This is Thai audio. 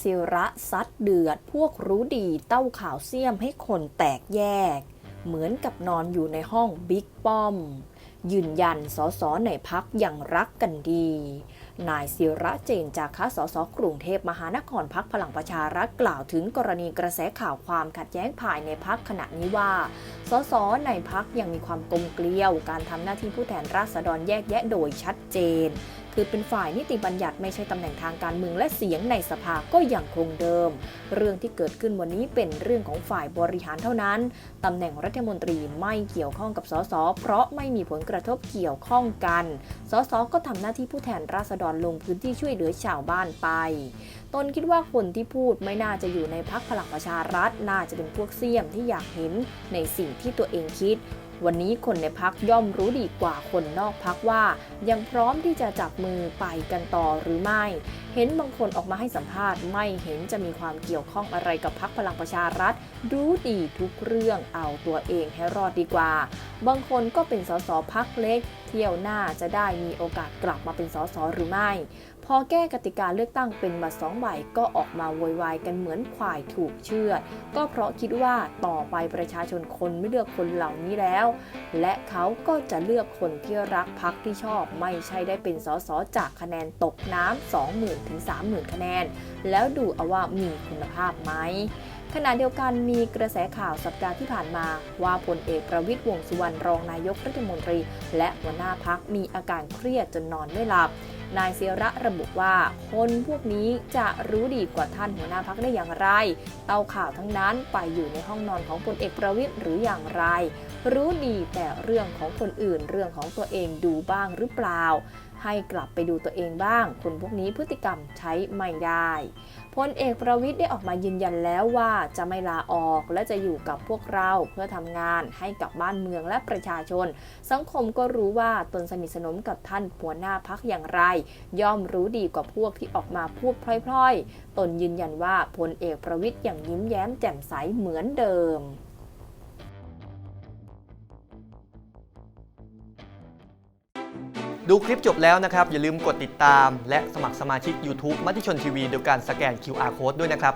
ศิระซัดเดือด พวกรู้ดีเต้าข่าวเสี้ยมให้คนแตกแยก เหมือนกับนอนอยู่ในห้องบิ๊กป้อม ยืนยันสสในพักยังรักกันดี นายศิระเจนจากค้าสสกรุงเทพมหานครพักพลังประชารัฐกล่าวถึงกรณีกระแสข่าวความขัดแย้งภายในพักขณะนี้ว่า สสในพักยังมีความกลมเกลียว การทำหน้าที่ผู้แทนราษฎรแยกแยะโดยชัดเจน คือเป็นฝ่ายนิติบัญญัติไม่ใช่ตำแหน่งทางการเมืองและเสียงในสภาก็ยังคงเดิม เรื่องที่เกิดขึ้นวันนี้เป็นเรื่องของฝ่ายบริหารเท่านั้นตำแหน่งรัฐมนตรีไม่เกี่ยวข้องกับสสเพราะไม่มีผลกระทบเกี่ยวข้องกัน สสก็ทำหน้าที่ผู้แทนราษฎรลงพื้นที่ช่วยเหลือชาวบ้านไปตนคิดว่าคนที่พูดไม่น่าจะอยู่ในพักพลังประชารัฐ น่าจะเป็นพวกเสี่ยมที่อยากเห็นในสิ่งที่ตัวเองคิด วันนี้คนในพักย่อมรู้ดีกว่าคนนอกพักว่า ยังพร้อมที่จะจับมือไปกันต่อหรือไม่ เห็นบางคนออกมาให้สัมภาษณ์ไม่เห็นจะมีความเกี่ยวข้องอะไรกับพักพลังประชารัฐ รู้ดีทุกเรื่องเอาตัวเองให้รอดดีกว่า บางคนก็เป็นสสพักเล็ก เที่ยวหน้าจะได้มีโอกาสกลับมาเป็นสสหรือไม่ พอแก้กติกาเลือกตั้งเป็นบัตรสองใบก็ออกมาโวยวายกันเหมือนควายถูกเชือด ก็เพราะคิดว่าต่อไปประชาชนคนไม่เลือกคนเหล่านี้แล้ว และเขาก็จะเลือกคนที่รักพักที่ชอบไม่ใช่ได้เป็นสสจากคะแนนตกน้ำ20,000ถึง30,000 คะแนน แล้วดูเอาว่ามีคุณภาพไหมขณะเดียวกันมีกระแสข่าวสัปดาห์ที่ผ่านมา ว่าพลเอกประวิตยวงสุวรรณรองนายกรัฐมนตรี และหัวหน้าพักมีอาการเครียดจนนอนไม่หลับ นายเสียระระบุว่า คนพวกนี้จะรู้ดีกว่าท่านหัวหน้าพักได้อย่างไร เตาข่าวทั้งนั้นไปอยู่ในห้องนอนของพลเอกประวิตยหรืออย่างไร รู้ดีแต่เรื่องของคนอื่นเรื่องของตัวเองดูบ้างหรือเปล่า ให้กลับไปดูตัวเองบ้าง คนพวกนี้พฤติกรรมใช้ไม่ได้พลเอกประวิตยได้ออกมายืนยันแล้วว่าจะไม่ลาออกและจะอยู่กับพวกเราเพื่อทำงานให้กับบ้านเมืองและประชาชน สังคมก็รู้ว่าตนสนิทสนมกับท่านหัวหน้าพักอย่างไรย่อมรู้ดีกว่าพวกที่ออกมาพูดพล่อยๆ ตนยืนยันว่าพลเอกประวิตยยังยิ้มแย้มแจ่มใสเหมือนเดิมดูคลิปจบแล้วนะครับ อย่าลืมกดติดตาม และสมัครสมาชิก YouTube มติชนทีวีโดยการสแกน QR Code ด้วยนะครับ